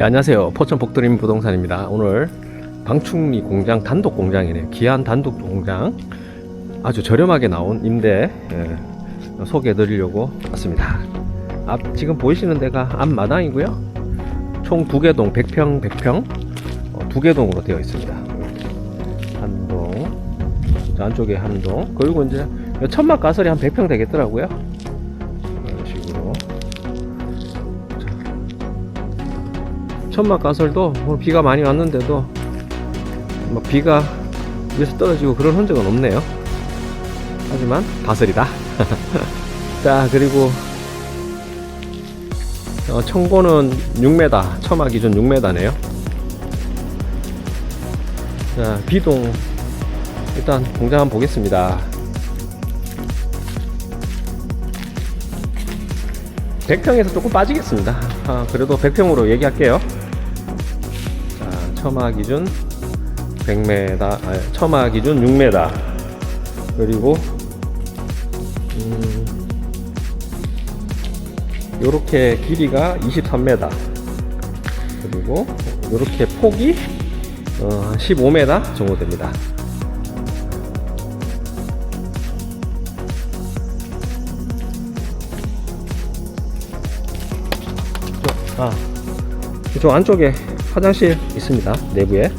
예, 안녕하세요. 포천 복드림 부동산입니다. 오늘 방충리 공장 단독 공장이네요. 기한 단독 공장 아주 저렴하게 나온 임대 예, 소개해 드리려고 왔습니다. 앞 지금 보이시는 데가 앞마당이고요. 총 두 개 동 100평 100평 어, 두개 동으로 되어 있습니다. 한 동, 저 안쪽에 한 동, 그리고 이제 천막 가설이 한 100평 되겠더라고요. 천막 가설도 오늘 비가 많이 왔는데도 막 비가 위에서 떨어지고 그런 흔적은 없네요. 하지만 가설이다. 자 그리고 어, 청고는 6m, 처마 기준 6m네요. 자 비동 일단 공장 한번 보겠습니다. 100평에서 조금 빠지겠습니다. 아, 그래도 100평으로 얘기할게요. 자, 처마 기준 100m, 아, 처마 기준 6m. 그리고, 음, 요렇게 길이가 23m. 그리고, 요렇게 폭이, 어, 15m 정도 됩니다. 아, 이쪽 안쪽에 화장실 있습니다. 내부에.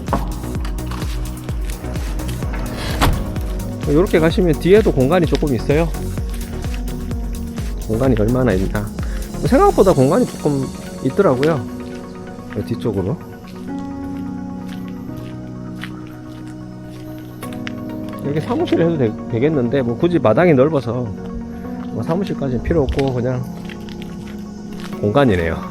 이렇게 가시면 뒤에도 공간이 조금 있어요. 공간이 얼마나 있나. 생각보다 공간이 조금 있더라고요. 이 뒤쪽으로. 여기 사무실 해도 되, 겠는데뭐 굳이 마당이 넓어서 뭐 사무실까지는 필요 없고 그냥 공간이네요.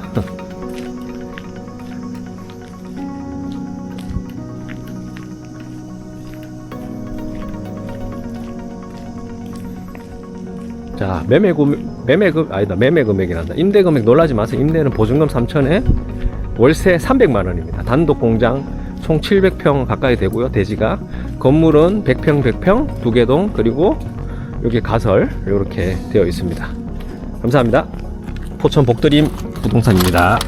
자, 매매 금 매매 금 아니다. 매매 금액이란다. 임대 금액 놀라지 마세요. 임대는 보증금 3천에 월세 300만 원입니다. 단독 공장 총 700평 가까이 되고요. 대지가 건물은 100평 100평 두 개동 그리고 여기 가설 이렇게 되어 있습니다. 감사합니다. 포천 복드림 부동산입니다.